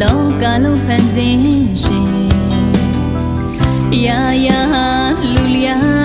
လောကလုံးဖန်ဆင်းရှင်ရာရာလူလျာ